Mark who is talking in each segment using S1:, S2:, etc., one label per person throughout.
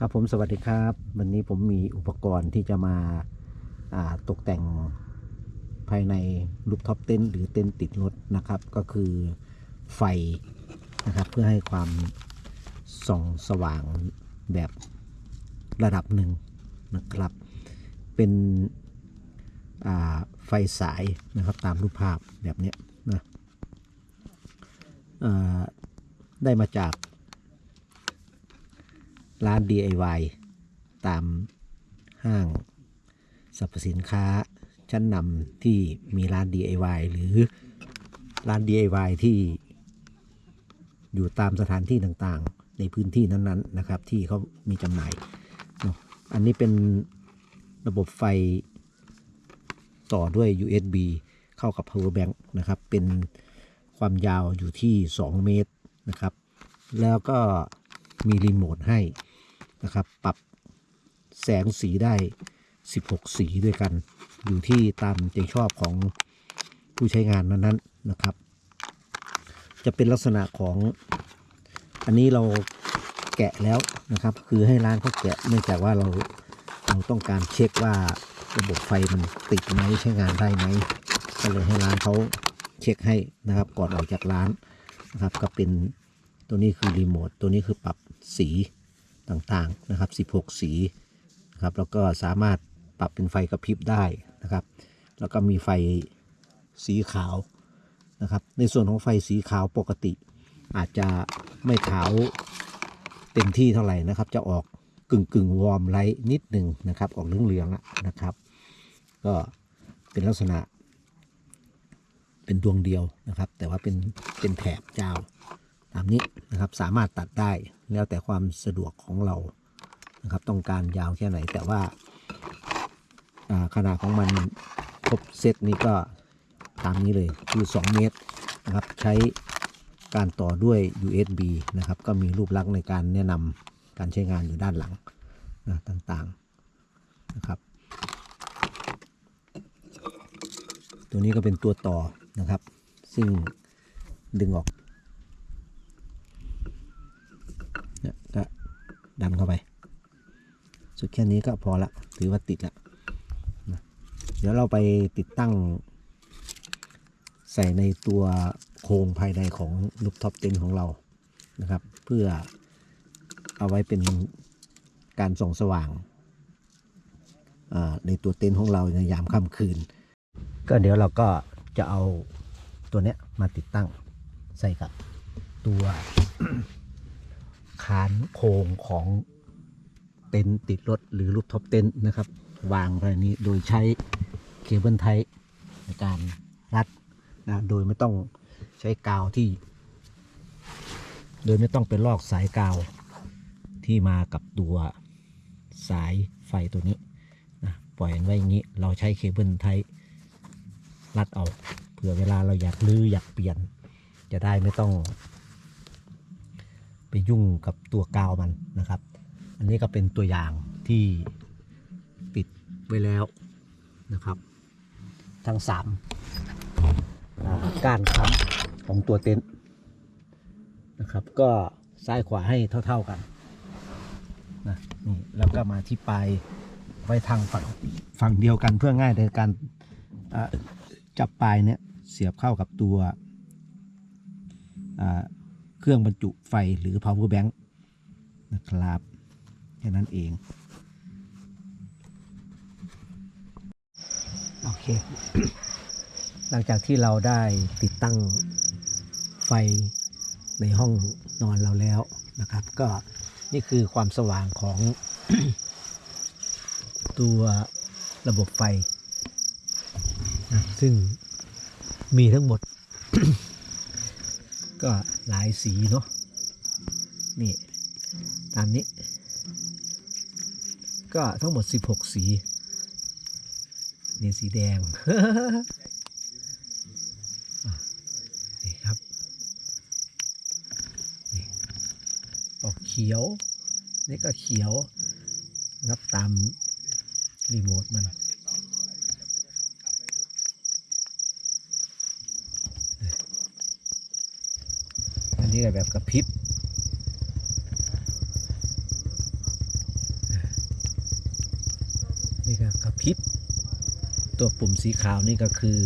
S1: ครับผมสวัสดีครับ วันนี้ผมมีอุปกรณ์ที่จะมาาตกแต่งภายในรูปท็อปเต็นหรือเต็นติดรถนะครับ ก็คือไฟนะครับเพื่อให้ความส่องสว่างแบบระดับหนึ่งนะครับ เป็นไฟสายนะครับตามรูปภาพแบบนี้นะได้มาจาก ร้าน DIY ตามห้างสรรพสินค้าชั้นนำที่มีร้าน DIY หรือร้าน DIY ที่อยู่ตามสถานที่ต่างๆ ในพื้นที่นั้นๆนะครับ ที่เขามีจำหน่าย อันนี้เป็นระบบไฟต่อด้วย USB เข้ากับ power bank นะครับ เป็นความยาวอยู่ที่ 2 เมตรนะครับ แล้วก็มีรีโมทให้ นะครับ ปรับแสงสีได้ 16 สีด้วยกัน อยู่ที่ตามใจชอบของผู้ใช้งานนั้นๆนะครับ จะเป็นลักษณะของอันนี้เราแกะแล้วนะครับ คือให้ร้านเขาแกะเนื่องจากว่าเราเราต้องการเช็คว่าระบบไฟมันติดไหมใช้งานได้ไหมก็เลยให้ร้านเขาเช็คให้นะครับก่อนออกจากร้านนะครับ ก็เป็นตัวนี้คือรีโมทตัวนี้คือปรับสี ต่างๆนะครับ 16 สีนะครับแล้วก็สามารถปรับเป็นไฟกระพริบได้นะครับ แล้วก็มีไฟสีขาวนะครับ ในส่วนของไฟสีขาวปกติ อาจจะไม่ขาวเต็มที่เท่าไหร่นะครับ จะออกกึ่งกึ่งวอร์มไลท์นิดหนึ่งนะครับ ออกเหลืองๆอะนะครับ ก็เป็นลักษณะเป็นดวงเดียวนะครับ แต่ว่าเป็นเป็นแถบยาว ตามนี้นะครับสามารถตัดได้แล้วแต่ความสะดวกของเรานะครับ ต้องการยาวแค่ไหนแต่ว่าาขนาดของมันครบเซตนี้ก็ตามนี้เลยคือ 2 เมตรนะครับ ใช้การต่อด้วย USB นะครับ ก็มีรูปลักษณ์ในการแนะนำการใช้งานอยู่ด้านหลังนะต่างๆนะครับ ตัวนี้ก็เป็นตัวต่อนะครับ ซึ่งดึงออกเนี่ยก็ดันเข้าไป สุดแค่นี้ก็พอละถือว่าติดละนะเดี๋ยวเราไปติดตั้ง ใส่ในตัวโครงภายในของลูกท็อปเต็นของเรานะครับ เพื่อเอาไว้เป็นการส่องสว่างในตัวเต็นท์ของเราในยามค่ำคืน ก็เดี๋ยวเราก็จะเอาตัวเนี้ยมาติดตั้งใส่กับตัวคานโครงของ เต็นติดรถหรือรูปท็อปเต็นนะครับ วางไปนี้โดยใช้เคเบิลไทในการรัดนะโดยไม่ต้องใช้กาวที่ โดยไม่ต้องไปลอกสายกาวที่มากับตัวสายไฟตัวนี้นะปล่อยไว้อย่างนี้เราใช้เคเบิลไทรัดเอาเผื่อเวลาเราอยากลื้ออยากเปลี่ยน จะได้ไม่ต้อง ไปยุ่งกับตัวกาวมันนะครับ อันนี้ก็เป็นตัวอย่างที่ติดไว้แล้วนะครับ ทั้งสามก้านค้ำของตัวเต็นท์นะครับ ก็ซ้ายขวาให้เท่า ๆกันนะนี่แล้วก็มาที่ปลายไว้ทางฝั่งฝั่งเดียวกันเพื่อง่ายในการจับปลายเนี่ยเสียบเข้ากับตัวเครื่องบรรจุไฟหรือ power bank นะครับ ค่นั้นเอง โอเค หลังจากที่เราได้ติดตั้งไฟในห้องนอนเราแล้วนะครับ ก็นี่คือความสว่างของตัวระบบไฟนะซึ่งมีทั้งหมด ก็หลายสีเนาะนี่ ตามนี้ ก็ทั้งหมด 16 สี นี่สีแดงนี่ครับนี่ออกเขียว นี่ก็เขียว นับตามรีโมทมันอันนี้ก็แบบกระพริบ นี่ กระพริบ ตัวปุ่มสีขาวนี่ก็คือ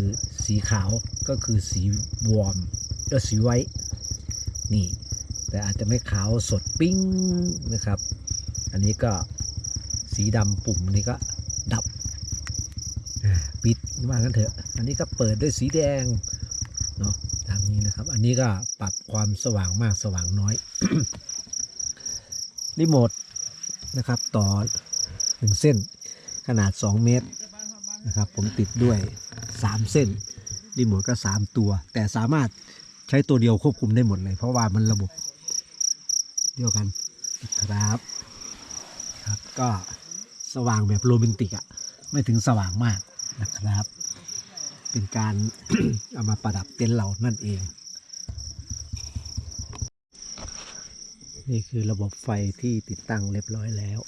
S1: สีขาวก็คือสีวอร์มก็สีไว้ นี่ แต่อาจจะไม่ขาวสดปิ้งนะครับ อันนี้ก็สีดำปุ่มนี้ก็ดับ ปิดว่างั้นเถอะ อันนี้ก็เปิดด้วยสีแดงเนาะตามนี้นะครับ อันนี้ก็ปรับความสว่างมากสว่างน้อยรีโมทนะครับต่อหนึ่งเส้น ขนาด 2 เมตรนะครับผมติดด้วย 3 เส้นรีโมทก็ 3 ตัว แต่สามารถใช้ตัวเดียวควบคุมได้หมดเลย เพราะว่ามันระบบเดียวกันนะครับครับ ก็สว่างแบบโรแมนติกอะไม่ถึงสว่างมากนะครับ เป็นการเอามาประดับเต็นท์เรานั่นเอง นี่คือระบบไฟที่ติดตั้งเรียบร้อยแล้ว